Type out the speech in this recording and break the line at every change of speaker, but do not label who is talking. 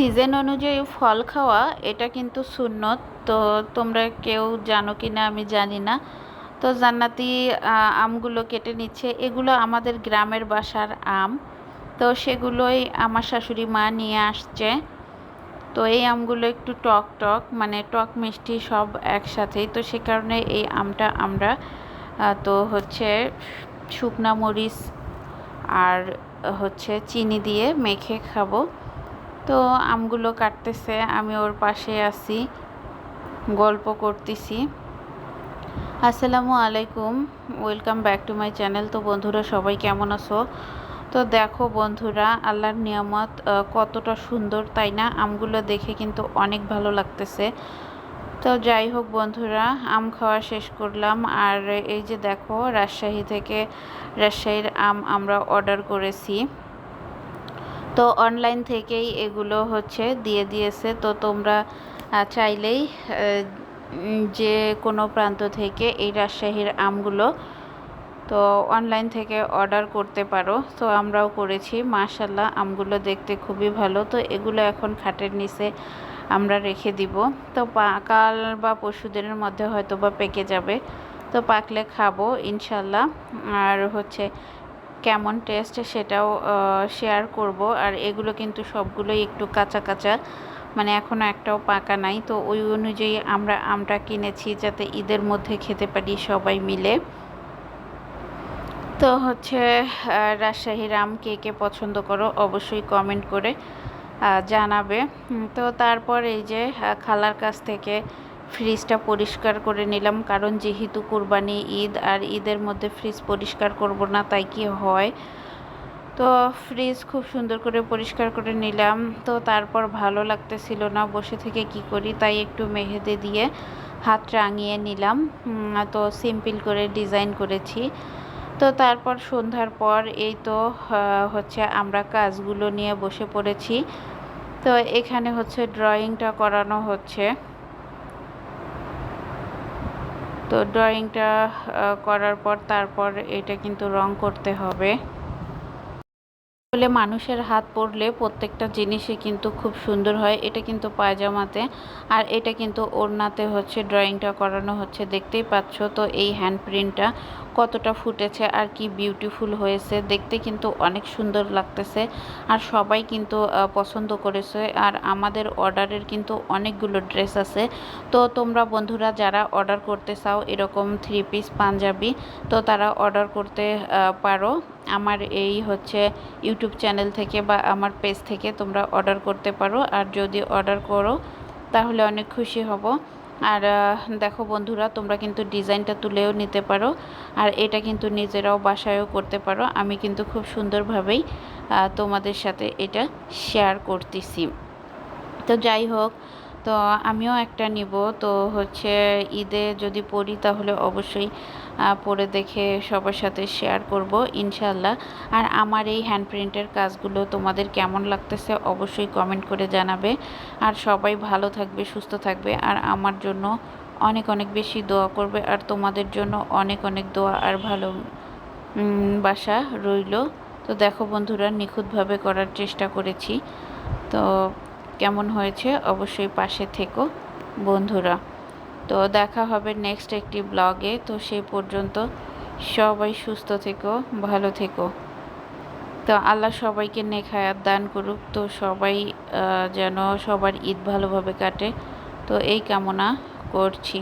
Season অনুযায়ী ফল খাওয়া, এটা কিন্তু সুন্নত। তো তোমরা কেউ জানো কি না আমি জানি না। তো জান্নাতি আমগুলো কেটে নিচ্ছে। এগুলো আমাদের গ্রামের বাসার আম। তো সেগুলোই আমার শাশুড়ি মা নিয়ে আসছে। তো এই আমগুলো একটু টক টক মানে টক মিষ্টি সব একসাথেই। তো সে কারণে এই আমটা আমরা তো হচ্ছে শুকনা মরিচ আর হচ্ছে চিনি দিয়ে মেখে খাব। তো আমগুলো কাটতেছে, আমি ওর পাশে আছি, গল্প করতেছি। আসসালামু আলাইকুম, welcome back to my channel. তো বন্ধুরা, সবাই কেমন আছো? তো দেখো বন্ধুরা, আল্লাহর নিয়ামত কতটা সুন্দর, তাই না? আমগুলো দেখে কিন্তু অনেক ভালো লাগতেছে। তো যাই হোক বন্ধুরা, আম খাওয়া শেষ করলাম। আর এই যে দেখো, রাজশাহী থেকে রাজশাহীর আম আমরা অর্ডার করেছি। তো অনলাইন থেকেই এগুলো হচ্ছে দিয়ে দিয়েছে। তো তোমরা চাইলেই যে কোনো প্রান্ত থেকে এই রাজশাহীর আমগুলো, তো অনলাইন থেকে অর্ডার করতে পারো। তো আমরাও করেছি। মাশাল্লাহ আমগুলো দেখতে খুবই ভালো। তো এগুলো এখন খাটের নিচে আমরা রেখে দিব। তো পা- কাল বা পরশু দিনের মধ্যে হয়তো বা পেকে যাবে। তো পাকলে খাব ইনশাল্লাহ আর হচ্ছে কেমন টেস্ট সেটাও শেয়ার করব। আর এগুলো কিন্তু সবগুলোই একটু কাঁচা কাঁচা। মানে এখনও একটাও পাকা নাই। তো ওই অনুযায়ী আমরা আমটা কিনেছি যাতে ঈদের মধ্যে খেতে পারি সবাই মিলে। তো হচ্ছে রাজশাহীর আম কে কে পছন্দ করো অবশ্যই কমেন্ট করে জানাবে। তো তারপর এই যে খালার কাছ থেকে ফ্রিজটা পরিষ্কার করে নিলাম, কারণ যেহেতু কুরবানি ঈদ আর ঈদের মধ্যে ফ্রিজ পরিষ্কার করব না, তাই কি হয়? তো ফ্রিজ খুব সুন্দর করে পরিষ্কার করে নিলাম, তো তারপর ভালো লাগতেছিল না, বসে থেকে কি করি, তাই একটু মেহেদি দিয়ে হাত রাঙিয়ে নিলাম তো সিম্পল করে ডিজাইন করেছি। তো তারপর সন্ধ্যার পর এই তো হচ্ছে আমরা কাজগুলো নিয়ে বসে পড়েছি, তো এখানে হচ্ছে ড্রয়িংটা করানো হচ্ছে। তো ড্রয়িংটা করার পর তারপর এটা কিন্তু রং করতে হবে। আসলে মানুষের হাত পড়লে প্রত্যেকটা জিনিসই কিন্তু খুব সুন্দর হয়। এটা কিন্তু পায়জামাতে, আর এটা কিন্তু ওড়নাতে হচ্ছে ড্রয়িংটা করানো হচ্ছে, দেখতেই পাচ্ছ। তো এই হ্যান্ড প্রিন্টটা কতটা ফুটেছে আর কি বিউটিফুল হয়েছে, দেখতে কিন্তু অনেক সুন্দর লাগতেছে। আর সবাই কিন্তু পছন্দ করেছে। আর আমাদের অর্ডারের কিন্তু অনেকগুলো ড্রেস আছে। তো তোমরা বন্ধুরা যারা অর্ডার করতে চাও এরকম থ্রি পিস পাঞ্জাবি, তো তারা অর্ডার করতে পারো। আমার এই হচ্ছে ইউটিউব চ্যানেল থেকে বা আমার পেজ থেকে তোমরা অর্ডার করতে পারো। আর যদি অর্ডার করো, তাহলে অনেক খুশি হব। আর দেখো বন্ধুরা, তোমরা কিন্তু ডিজাইনটা তুলেও নিতে পারো আর এটা কিন্তু নিজেরাও বাসায়ও করতে পারো। আমি কিন্তু খুব সুন্দরভাবেই তোমাদের সাথে এটা শেয়ার করতেছি। তো যাই হোক তো আমিও একটা নিব। তো হচ্ছে ঈদে যদি পড়ি তাহলে অবশ্যই পরে দেখে সবার সাথে শেয়ার করব ইনশাল্লাহ আর আমার এই হ্যান্ড প্রিন্টের কাজগুলো তোমাদের কেমন লাগতেছে অবশ্যই কমেন্ট করে জানাবে। আর সবাই ভালো থাকবে, সুস্থ থাকবে। আর আমার জন্য অনেক অনেক বেশি দোয়া করবে। আর তোমাদের জন্য অনেক অনেক দোয়া আর ভালো বাসা রইল। তো দেখো বন্ধুরা, নিখুঁতভাবে করার চেষ্টা করেছি। তো কেমন হয়েছে অবশ্যই পাশে থেকো, বন্ধুরা। তো দেখা হবে নেক্সট একটি ব্লগে তো সেই পর্যন্ত সবাই সুস্থ থেকো, ভালো থেকো। তো আল্লাহ সবাইকে নেখায়াত দান করুক। তো সবাই যেন সবার ঈদ ভালোভাবে কাটে। তো এই কামনা করছি।